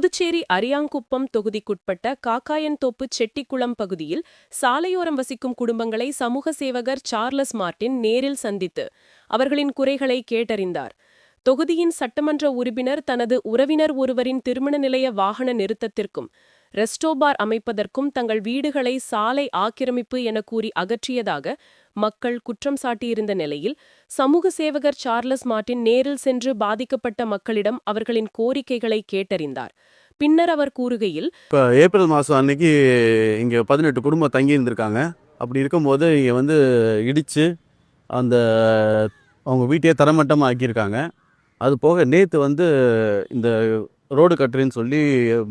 புதுச்சேரி அரியாங்குப்பம் தொகுதிக்குட்பட்ட காக்காயன்தோப்பு செட்டிக்குளம் பகுதியில் சாலையோரம் வசிக்கும் குடும்பங்களை சமூக சேவகர் சார்லஸ் மார்ட்டின் நேரில் சந்தித்து அவர்களின் குறைகளை கேட்டறிந்தார். தொகுதியின் சட்டமன்ற உறுப்பினர் தனது உறவினர் ஒருவரின் திருமண நிலைய வாகன நிறுத்தத்திற்கும் ரெஸ்டோபார் அமைப்பதற்கும் தங்கள் வீடுகளை சாலை ஆக்கிரமிப்பு என கூறி அகற்றியதாக மக்கள் குற்றம் சாட்டியிருந்த நிலையில் சமூக சேவகர் சார்லஸ் மார்ட்டின் நேரில் சென்று பாதிக்கப்பட்ட மக்களிடம் அவர்களின் கோரிக்கைகளை கேட்டறிந்தார். பின்னர் அவர் கூறுகையில் இப்போ ஏப்ரல் மாதம் அன்னைக்கு இங்கே பதினெட்டு குடும்பம் தங்கி இருந்திருக்காங்க அப்படி இருக்கும்போது இங்கே வந்து இடித்து அந்த அவங்க வீட்டையே தரமட்டமாக ஆக்கியிருக்காங்க அது போக நேற்று வந்து இந்த ரோடு கட்டுறேன்னு சொல்லி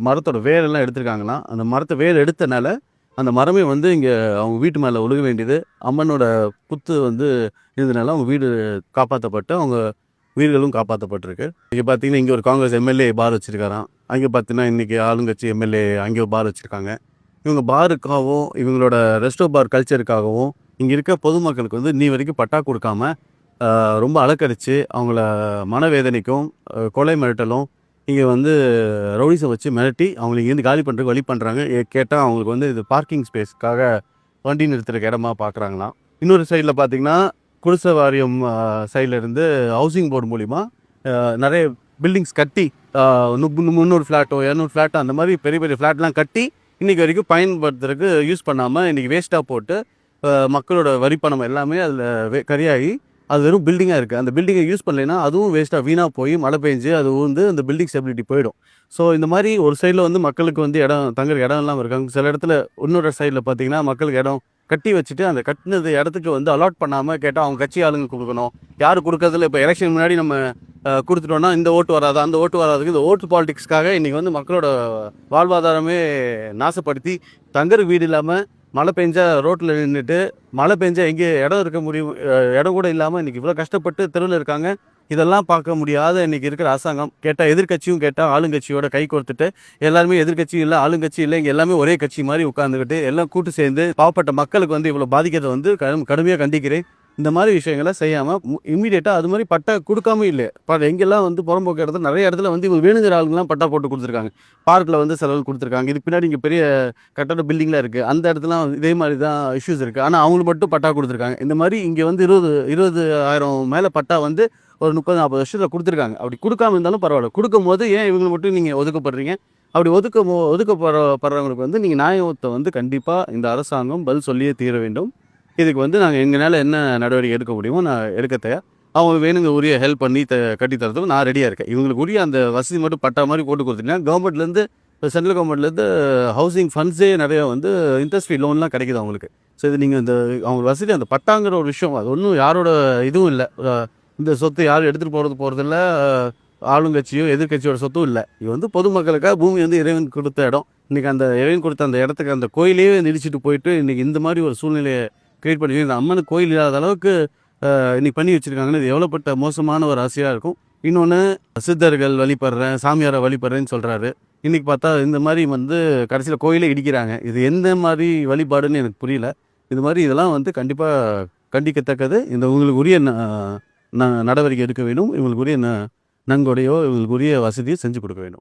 மரத்தோட வேரெல்லாம் எடுத்திருக்காங்களாம். அந்த மரத்தை வேர் எடுத்தனால அந்த மரமே வந்து இங்கே அவங்க வீட்டு மேலே ஒழுக வேண்டியது. அம்மனோட குத்து வந்து இருந்தனால அவங்க வீடு காப்பாற்றப்பட்டு அவங்க உயிர்களும் காப்பாற்றப்பட்டிருக்கு இங்கே பார்த்தீங்கன்னா இங்கே ஒரு காங்கிரஸ் எம்எல்ஏ பார் வச்சுருக்காராம். அங்கே பார்த்தீங்கன்னா இன்றைக்கி ஆளுங்கட்சி எம்எல்ஏ அங்கே ஒரு பார் வச்சுருக்காங்க. இவங்க பாருக்காகவும் இவங்களோட ரெஸ்டோ பார் கல்ச்சருக்காகவும் இங்கே இருக்க பொதுமக்களுக்கு வந்து நீ வரைக்கும் பட்டா கொடுக்காம ரொம்ப அலக்கடிச்சு அவங்கள மனவேதனைக்கும் கொலை மிரட்டலும் இங்கே வந்து ரவுடிஸை வச்சு மிரட்டி அவங்களுக்கு இங்கேருந்து காலி பண்ணுறதுக்கு வழி பண்ணுறாங்க கேட்டால் அவங்களுக்கு வந்து இது பார்க்கிங் ஸ்பேஸ்க்காக வண்டி நிறுத்துறக்கு இடமா பார்க்குறாங்களாம் இன்னொரு சைடில் பார்த்தீங்கன்னா குடிசை வாரியம் சைடில் இருந்து ஹவுசிங் போர்டு மூலிமா நிறைய பில்டிங்ஸ் கட்டி முந்நூறு ஃப்ளாட்டோ இரநூறு ஃப்ளாட்டோ அந்த மாதிரி பெரிய பெரிய ஃப்ளாட்லாம் கட்டி இன்றைக்கி வரைக்கும் பயன்படுத்துறதுக்கு யூஸ் பண்ணாமல் இன்றைக்கி வேஸ்ட்டாக போட்டு மக்களோட வரி பணம் எல்லாமே அதில் கரியாகி அது வெறும் பில்டிங்காக இருக்குது அந்த பில்டிங்கை யூஸ் பண்ணலைன்னா அதுவும் வேஸ்ட்டாக வீணாக போய் மழை பெஞ்சு அது வந்து அந்த பில்டிங் ஸ்டெபிலிட்டி போயிடும். ஸோ இந்த மாதிரி ஒரு சைடில் வந்து மக்களுக்கு வந்து இடம் தங்குற இடம் இல்லாமல் இருக்காங்க. சில இடத்துல இன்னொரு சைடில் பார்த்தீங்கன்னா மக்களுக்கு இடம் கட்டி வச்சுட்டு அந்த கட்டினது இடத்துக்கு வந்து அலாட் பண்ணாமல் கேட்டால் அவங்க கட்சி ஆளுங்க கொடுக்கணும். யார் கொடுக்கறதுல இப்போ எலெக்ஷன் முன்னாடி நம்ம கொடுத்துட்டோன்னா இந்த ஓட்டு வராது? அந்த ஓட்டு வராதுக்கு இந்த ஓட்டு பாலிடிக்ஸ்க்காக இன்றைக்கி வந்து மக்களோட வாழ்வாதாரமே நாசப்படுத்தி தங்குற வீடு இல்லாமல் மழை பெஞ்சா ரோட்டில் நின்றுட்டு மழை பெஞ்சா எங்கே இடம் இருக்க முடியும் இடம் கூட இல்லாமல் இன்றைக்கி இவ்வளோ கஷ்டப்பட்டு தெருவில் இருக்காங்க. இதெல்லாம் பார்க்க முடியாத இன்றைக்கி இருக்கிற அரசாங்கம். கேட்டால் எதிர்க்கட்சியும் கேட்டால் ஆளுங்கட்சியோட கை கொடுத்துட்டு எல்லாருமே எதிர்கட்சியும் இல்லை ஆளுங்கட்சி இல்லை இங்கே எல்லாமே ஒரே கட்சி மாதிரி உட்காந்துக்கிட்டு எல்லாம் கூட்டு சேர்ந்து பாவப்பட்ட மக்களுக்கு வந்து இவ்வளோ பாதிக்கிறத வந்து கடும் கடுமையாக கண்டிக்கிறேன். இந்த மாதிரி விஷயங்களை செய்யாமல் இம்மிடியேட்டாக அது மாதிரி பட்டா கொடுக்காம இல்லை. பட் எங்கெல்லாம் வந்து புறம்போக்கு இடத்துல நிறைய இடத்துல வந்து இவங்க வேணுங்கிற ஆளுங்கெல்லாம் பட்டா போட்டு கொடுத்துருக்காங்க. பார்க்கில் வந்து செலவு கொடுத்துருக்காங்க. இது பின்னாடி இங்கே பெரிய கட்டட பில்டிங்லாம் இருக்குது அந்த இடத்துலாம் இதே மாதிரி தான் இஷ்யூஸ் இருக்குது ஆனால் அவங்களுக்கு மட்டும் பட்டா கொடுத்துருக்காங்க. இந்த மாதிரி இங்கே வந்து இருபது இருபது ஆயிரம் மேலே பட்டா வந்து ஒரு முப்பது நாற்பது வருஷத்தில் கொடுத்துருக்காங்க. அப்படி கொடுக்காம இருந்தாலும் பரவாயில்ல. கொடுக்கும் போது ஏன் இவங்களை மட்டும் நீங்கள் ஒதுக்கப்படுறீங்க? அப்படி ஒதுக்க ஒதுக்கப்படுற படுறவங்களுக்கு வந்து நீங்கள் நியாயத்தை வந்து கண்டிப்பாக இந்த அரசாங்கம் பதில் சொல்லியே தீர வேண்டும். இதுக்கு வந்து நாங்கள் எங்களால் என்ன நடவடிக்கை எடுக்க முடியுமோ நான் எடுக்க தயார். அவங்க வேணுங்க உரிய ஹெல்ப் பண்ணி த கட்டி தரதுக்கு நான் ரெடியாக இருக்கேன். இவங்களுக்கு உரிய அந்த வசதி மட்டும் பட்டா மாதிரி போட்டு கொடுத்துட்டீங்கன்னா கவர்மெண்ட்லேருந்து இப்போ சென்ட்ரல் கவர்மெண்ட்லேருந்து ஹவுசிங் ஃபண்ட்ஸே நிறைய வந்து இன்ட்ரெஸ்ட் ஃப்ரீ லோன்லாம் கிடைக்குது அவங்களுக்கு. ஸோ இது நீங்கள் இந்த அவங்க வசதி அந்த பட்டாங்கிற ஒரு விஷயம் அது ஒன்றும் யாரோட இதுவும் இல்லை. இந்த சொத்து யாரும் எடுத்துகிட்டு போகிறது போகிறதில்ல ஆளுங்கட்சியோ எதிர்க்கட்சியோட சொத்தும் இல்லை. இது வந்து பொதுமக்களுக்காக பூமி வந்து இறைவன் கொடுத்த இடம். இன்றைக்கி அந்த இறைவன் கொடுத்த அந்த இடத்துக்கு அந்த கோயிலையே நிடிச்சிட்டு போயிட்டு இன்றைக்கி இந்த மாதிரி ஒரு சூழ்நிலையை கிரியேட் பண்ணி இந்த அம்மன் கோயில் இல்லாத அளவுக்கு இன்னைக்கு பண்ணி வச்சுருக்காங்கன்னு இது எவ்வளோப்பட்ட மோசமான ஒரு ஆசையாக இருக்கும். இன்னொன்று சித்தர்கள் வழிபடுறேன் சாமியாரை வழிபடுறேன்னு சொல்கிறாரு இன்றைக்கி பார்த்தா இந்த மாதிரி வந்து கடைசியில் கோயிலே இடிக்கிறாங்க. இது எந்த மாதிரி வழிபாடுன்னு எனக்கு புரியல. இது மாதிரி இதெல்லாம் வந்து கண்டிப்பாக கண்டிக்கத்தக்கது. இந்த உங்களுக்கு உரிய ந- ந- நடவடிக்கை எடுக்க வேண்டும் இவங்களுக்கு உரிய ந- நன்கொடையோ இவங்களுக்கு உரிய வசதியோ செஞ்சு கொடுக்க வேண்டும்